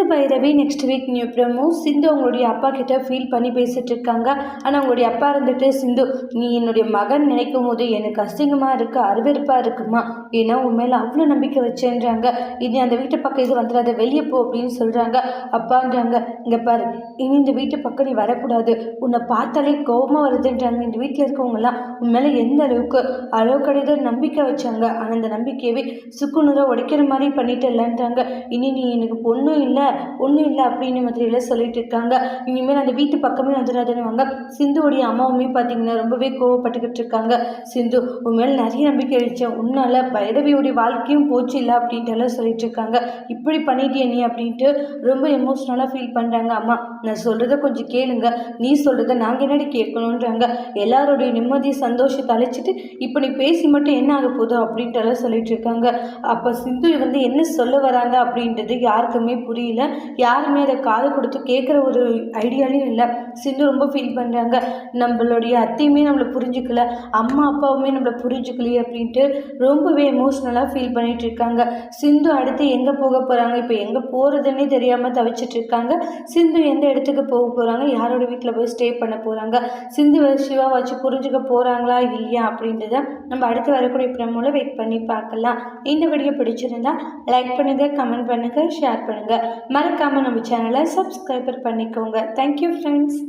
Sindhu Bhairavi next week new promo Sindhu அவங்களுடைய அப்பா கிட்ட ஃபீல் பண்ணி பேசிகிட்டு இருக்காங்க. ஆனால் அவங்களுடைய அப்பா இருந்துட்டு சிந்து நீ என்னுடைய மகன் நினைக்கும் போது எனக்கு அசிங்கமாக இருக்குது அருவெருப்பாக இருக்குமா? ஏன்னா உன் மேலே அவ்வளோ நம்பிக்கை வச்சேன்றாங்க. இனி அந்த வீட்டு பக்கம் இது வந்துடாத வெளியே போ அப்படின்னு சொல்கிறாங்க அப்பான்றாங்க இங்கே பாரு இனி இந்த வீட்டு பக்கம் நீ வரக்கூடாது. உன்னை பார்த்தாலே கோபமாக வருதுன்றாங்க. இந்த வீட்டில் இருக்கவங்கலாம் உன் மேலே எந்த அளவுக்கு அளவு கிடையாது நம்பிக்கை வச்சாங்க. ஆனால் அந்த நம்பிக்கையவே சுக்குநூறாக உடைக்கிற மாதிரி பண்ணிட்டு இல்லைன்றாங்க இனி நீ எனக்கு பொண்ணும் இல்லை ஒன்றும் இல்லை அப்படின்னு மாதிரியெல்லாம் சொல்லிட்டு இருக்காங்க. இனிமேல் அந்த வீட்டு பக்கமே வந்துடாதுன்னு வாங்க. சிந்துவோடைய அம்மாவுமே பார்த்தீங்கன்னா ரொம்பவே கோவப்பட்டுக்கிட்டு இருக்காங்க. சிந்து உன் மேலே நிறைய நம்பிக்கை வச்சேன் உன்னால் பைரவியோடைய வாழ்க்கையும் போச்சு இல்லை அப்படின்ட்டு எல்லாம் சொல்லிட்டு இருக்காங்க. இப்படி பண்ணிட்டிய நீ அப்படின்ட்டு ரொம்ப எமோஷ்னலாக ஃபீல் பண்ணுறாங்க அம்மா. நான் சொல்கிறத கொஞ்சம் கேளுங்க. நீ சொல்கிறத நாங்கள் என்னடி கேட்கணுன்றாங்க எல்லாருடைய நிம்மதி சந்தோஷத்தை அழைச்சிட்டு இப்போ நீ பேசி மட்டும் என்ன ஆக போதோ அப்படின்ட்டு எல்லாம் சொல்லிட்டு இருக்காங்க. அப்போ சிந்து வந்து என்ன சொல்ல வராங்க அப்படின்றது யாருக்குமே புரியல. யாருமே அதை காது கொடுத்து கேட்குற ஒரு ஐடியாலையும் இல்லை. சிந்து ரொம்ப ஃபீல் பண்ணுறாங்க நம்மளுடைய அத்தையுமே நம்மளை புரிஞ்சுக்கல. அம்மா அப்பாவுமே நம்மளை புரிஞ்சுக்கலையே அப்படின்ட்டு ரொம்பவே எமோஷ்னலாக ஃபீல் பண்ணிட்டு இருக்காங்க. சிந்து அடுத்து எங்கே போக போகிறாங்க இப்போ எங்கே போகிறதுன்னே தெரியாமல் தவிச்சிட்டு இருக்காங்க. சிந்து எந்த இடத்துக்கு போக போகிறாங்க யாரோட வீட்டில் போய் ஸ்டே பண்ண போகிறாங்க சிந்து சிவா வச்சு புரிஞ்சுக்க போகிறாங்களா இல்லையா? அப்படின்றத நம்ம அடுத்து வரக்கூடிய பிரமோல வெயிட் பண்ணி பார்க்கலாம். இந்த வீடியோ பிடிச்சிருந்தா லைக் பண்ணுங்கள் கமெண்ட் பண்ணுங்கள் ஷேர் பண்ணுங்கள் மறக்காமல் நம்ம சேனலை சப்ஸ்கிரைபர் பண்ணிக்கோங்க. Thank you friends